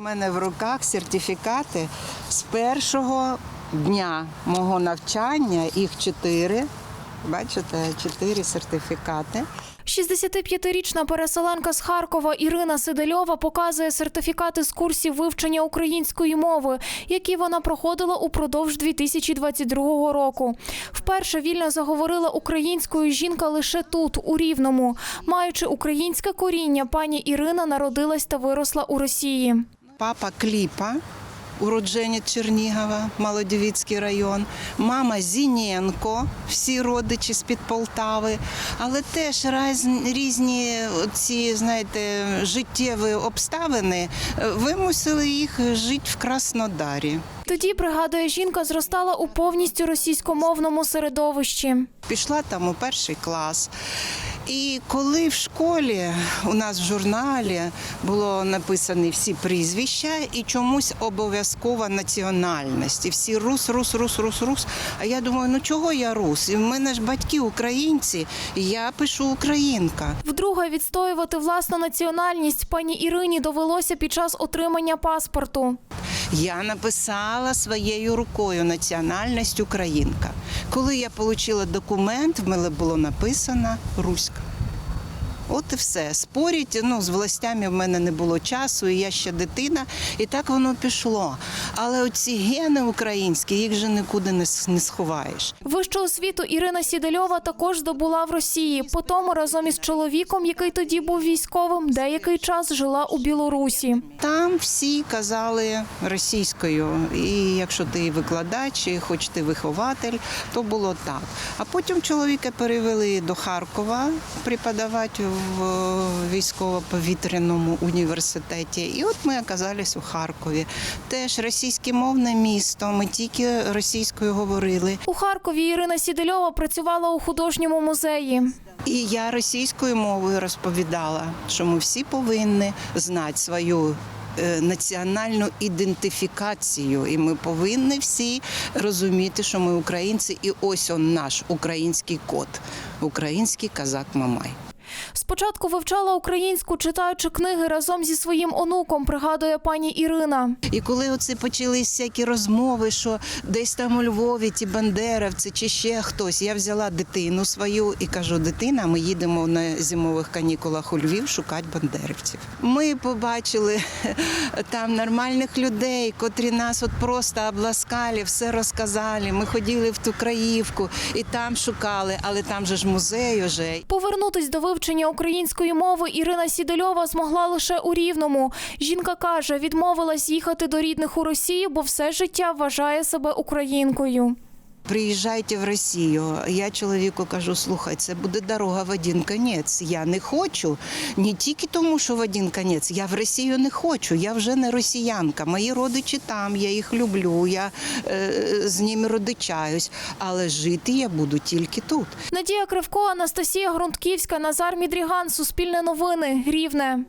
Мене в руках сертифікати з першого дня мого навчання, їх чотири. Бачите, чотири сертифікати. 65-річна переселенка з Харкова Ірина Сидельова показує сертифікати з курсів вивчення української мови, які вона проходила упродовж 2022 року. Вперше вільно заговорила українською жінка лише тут, у Рівному. Маючи українське коріння, пані Ірина народилась та виросла у Росії. Папа Кліпа, уродженець Чернігова, Молодівіцький район, мама Зінєнко, всі родичі з-під Полтави, але теж різні ці, знаєте, життєві обставини е, вимусили їх жити в Краснодарі. Тоді, пригадує жінка, зростала у повністю російськомовному середовищі. Пішла там у перший клас. І коли в школі у нас в журналі було написані всі прізвища і чомусь обов'язкова національність. І всі рус, рус, рус, рус, рус. А я думаю, ну чого я рус? І в мене ж батьки українці, і я пишу українка. Вдруге відстоювати власну національність пані Ірині довелося під час отримання паспорту. Я написала своєю рукою національність українка. Коли я отримала документ, в мене було написано руська. От і все. Споріть ну, з властями в мене не було часу, і я ще дитина, і так воно пішло. Але оці гени українські, їх же нікуди не, не сховаєш. Вищу освіту Ірина Сідельова також здобула в Росії. Потім разом із чоловіком, який тоді був військовим, деякий час жила у Білорусі. Там всі казали російською. І якщо ти викладач, і хоч ти вихователь, то було так. А потім чоловіка перевели до Харкова преподавати в військово-повітряному університеті. І от ми оказались у Харкові. Теж російське мовне місто. Ми тільки російською говорили. У Харкові Ірина Сідельова працювала у художньому музеї. І я російською мовою розповідала, що ми всі повинні знати свою. е, Національну ідентифікацію, і ми повинні всі розуміти, що ми українці, і ось он наш український код, український казак Мамай. Спочатку вивчала українську, читаючи книги разом зі своїм онуком, пригадує пані Ірина. І коли оце почались всякі розмови, що десь там у Львові ті бандерівці чи ще хтось, я взяла дитину свою і кажу: дитина, ми їдемо на зимових канікулах у Львів шукати бандерівців. Ми побачили там нормальних людей, котрі нас от просто обласкали, все розказали. Ми ходили в ту краївку і там шукали, але там же ж музей уже. Повернутись до вивчення української мови Ірина Сідельова змогла лише у Рівному. Жінка каже, відмовилась їхати до рідних у Росію, бо все життя вважає себе українкою. Приїжджайте в Росію. Я чоловіку кажу: слухай, це буде дорога в один конець. Я не хочу. Не тільки тому, що в один конець. Я в Росію не хочу. Я вже не росіянка. Мої родичі там, я їх люблю, я е, з ними родичаюсь. Але жити я буду тільки тут. Надія Кривко, Анастасія Грунтківська, Назар Мідріган, Суспільне новини, Рівне.